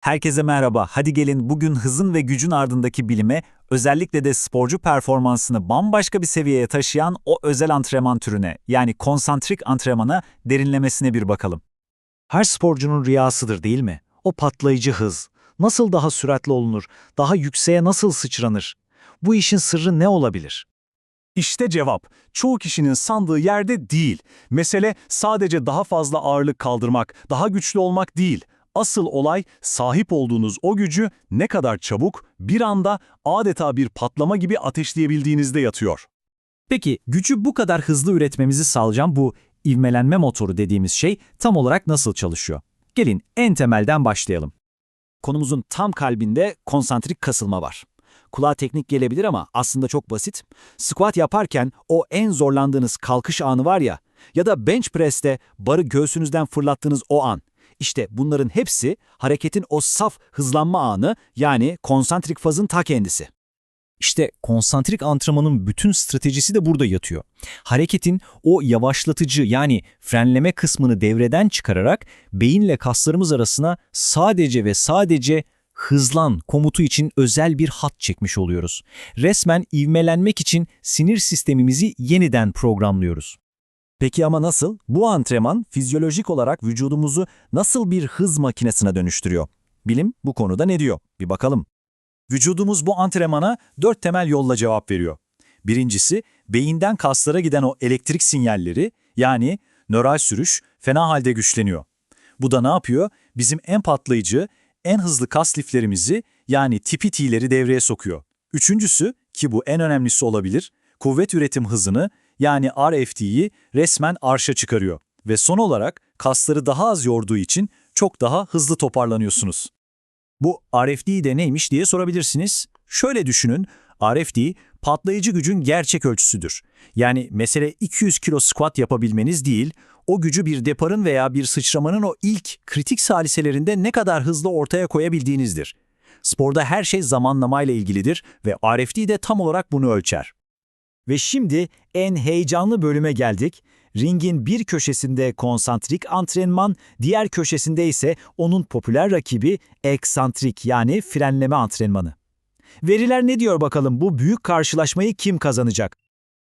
Herkese merhaba. Hadi gelin bugün hızın ve gücün ardındaki bilime, özellikle de sporcu performansını bambaşka bir seviyeye taşıyan o özel antrenman türüne, yani konsantrik antrenmana derinlemesine bir bakalım. Her sporcunun rüyasıdır değil mi? O patlayıcı hız. Nasıl daha süratli olunur? Daha yükseğe nasıl sıçranır? Bu işin sırrı ne olabilir? İşte cevap. Çoğu kişinin sandığı yerde değil. Mesele sadece daha fazla ağırlık kaldırmak, daha güçlü olmak değil. Asıl olay sahip olduğunuz o gücü ne kadar çabuk, bir anda adeta bir patlama gibi ateşleyebildiğinizde yatıyor. Peki gücü bu kadar hızlı üretmemizi sağlayan bu ivmelenme motoru dediğimiz şey tam olarak nasıl çalışıyor? Gelin en temelden başlayalım. Konumuzun tam kalbinde konsantrik kasılma var. Kulağa teknik gelebilir ama aslında çok basit. Squat yaparken o en zorlandığınız kalkış anı var ya ya da bench press'te barı göğsünüzden fırlattığınız o an. İşte bunların hepsi hareketin o saf hızlanma anı yani konsantrik fazın ta kendisi. İşte konsantrik antrenmanın bütün stratejisi de burada yatıyor. Hareketin o yavaşlatıcı yani frenleme kısmını devreden çıkararak beyinle kaslarımız arasına sadece ve sadece hızlan komutu için özel bir hat çekmiş oluyoruz. Resmen ivmelenmek için sinir sistemimizi yeniden programlıyoruz. Peki ama nasıl? Bu antrenman fizyolojik olarak vücudumuzu nasıl bir hız makinesine dönüştürüyor? Bilim bu konuda ne diyor? Bir bakalım. Vücudumuz bu antrenmana dört temel yolla cevap veriyor. Birincisi, beyinden kaslara giden o elektrik sinyalleri, yani nöral sürüş, fena halde güçleniyor. Bu da ne yapıyor? Bizim en patlayıcı, en hızlı kas liflerimizi, yani tipi T'leri devreye sokuyor. Üçüncüsü, ki bu en önemlisi olabilir, kuvvet üretim hızını, yani RFT'yi resmen arşa çıkarıyor. Ve son olarak kasları daha az yorduğu için çok daha hızlı toparlanıyorsunuz. Bu RFD de neymiş diye sorabilirsiniz. Şöyle düşünün, RFD patlayıcı gücün gerçek ölçüsüdür. Yani mesele 200 kilo squat yapabilmeniz değil, o gücü bir deparın veya bir sıçramanın o ilk kritik saliselerinde ne kadar hızlı ortaya koyabildiğinizdir. Sporda her şey zamanlamayla ilgilidir ve RFD de tam olarak bunu ölçer. Ve şimdi en heyecanlı bölüme geldik. Ringin bir köşesinde konsantrik antrenman, diğer köşesinde ise onun popüler rakibi eksantrik yani frenleme antrenmanı. Veriler ne diyor bakalım bu büyük karşılaşmayı kim kazanacak?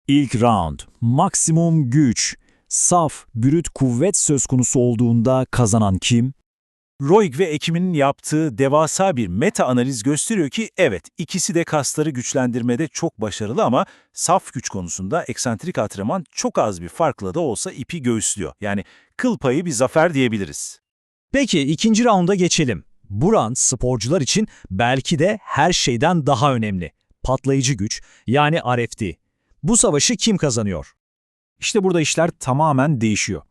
İlk round, maksimum güç, saf, brüt kuvvet söz konusu olduğunda kazanan kim? Roig ve ekibinin yaptığı devasa bir meta analiz gösteriyor ki evet ikisi de kasları güçlendirmede çok başarılı ama saf güç konusunda eksantrik antrenman çok az bir farkla da olsa ipi göğüslüyor. Yani kıl payı bir zafer diyebiliriz. Peki ikinci raunda geçelim. Bu round sporcular için belki de her şeyden daha önemli. Patlayıcı güç yani RFD. Bu savaşı kim kazanıyor? İşte burada işler tamamen değişiyor.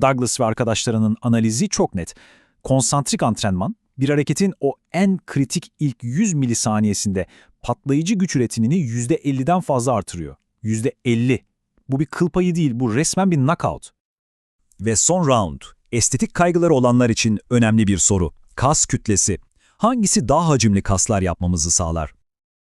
Douglas ve arkadaşlarının analizi çok net. Konsantrik antrenman, bir hareketin o en kritik ilk 100 milisaniyesinde patlayıcı güç üretimini %50'den fazla artırıyor. %50. Bu bir kıl payı değil, bu resmen bir knockout. Ve son round, estetik kaygıları olanlar için önemli bir soru. Kas kütlesi. Hangisi daha hacimli kaslar yapmamızı sağlar?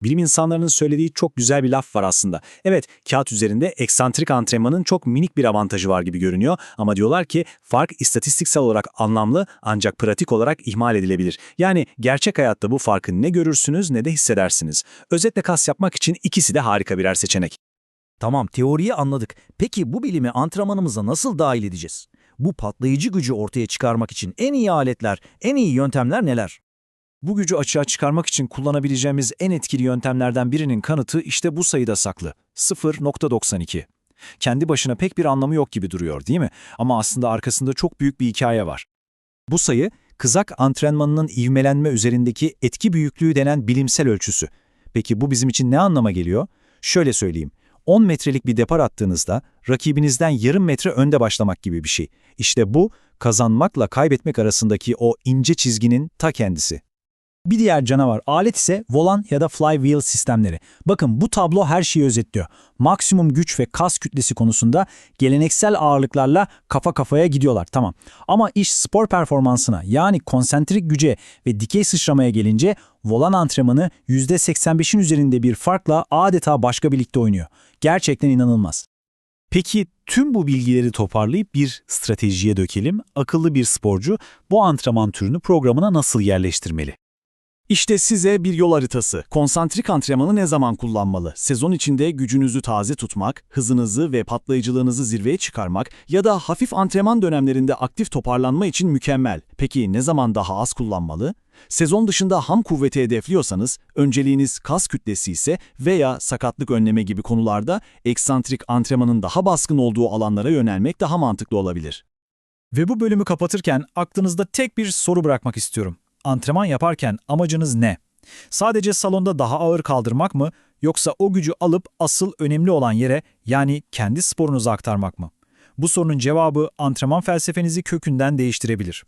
Bilim insanlarının söylediği çok güzel bir laf var aslında. Evet, kağıt üzerinde eksantrik antrenmanın çok minik bir avantajı var gibi görünüyor ama diyorlar ki fark istatistiksel olarak anlamlı ancak pratik olarak ihmal edilebilir. Yani gerçek hayatta bu farkı ne görürsünüz ne de hissedersiniz. Özetle kas yapmak için ikisi de harika birer seçenek. Tamam, teoriyi anladık. Peki bu bilimi antrenmanımıza nasıl dahil edeceğiz? Bu patlayıcı gücü ortaya çıkarmak için en iyi aletler, en iyi yöntemler neler? Bu gücü açığa çıkarmak için kullanabileceğimiz en etkili yöntemlerden birinin kanıtı işte bu sayıda saklı. 0.92. Kendi başına pek bir anlamı yok gibi duruyor değil mi? Ama aslında arkasında çok büyük bir hikaye var. Bu sayı, kızak antrenmanının ivmelenme üzerindeki etki büyüklüğü denen bilimsel ölçüsü. Peki bu bizim için ne anlama geliyor? Şöyle söyleyeyim. 10 metrelik bir depar attığınızda rakibinizden yarım metre önde başlamak gibi bir şey. İşte bu kazanmakla kaybetmek arasındaki o ince çizginin ta kendisi. Bir diğer canavar alet ise volan ya da flywheel sistemleri. Bakın bu tablo her şeyi özetliyor. Maksimum güç ve kas kütlesi konusunda geleneksel ağırlıklarla kafa kafaya gidiyorlar tamam. Ama iş spor performansına yani konsantrik güce ve dikey sıçramaya gelince volan antrenmanı %85'in üzerinde bir farkla adeta başka bir ligde oynuyor. Gerçekten inanılmaz. Peki tüm bu bilgileri toparlayıp bir stratejiye dökelim. Akıllı bir sporcu bu antrenman türünü programına nasıl yerleştirmeli? İşte size bir yol haritası. Konsantrik antrenmanı ne zaman kullanmalı? Sezon içinde gücünüzü taze tutmak, hızınızı ve patlayıcılığınızı zirveye çıkarmak ya da hafif antrenman dönemlerinde aktif toparlanma için mükemmel. Peki ne zaman daha az kullanmalı? Sezon dışında ham kuvveti hedefliyorsanız, önceliğiniz kas kütlesi ise veya sakatlık önleme gibi konularda eksantrik antrenmanın daha baskın olduğu alanlara yönelmek daha mantıklı olabilir. Ve bu bölümü kapatırken aklınızda tek bir soru bırakmak istiyorum. Antrenman yaparken amacınız ne? Sadece salonda daha ağır kaldırmak mı yoksa o gücü alıp asıl önemli olan yere yani kendi sporunuza aktarmak mı? Bu sorunun cevabı antrenman felsefenizi kökünden değiştirebilir.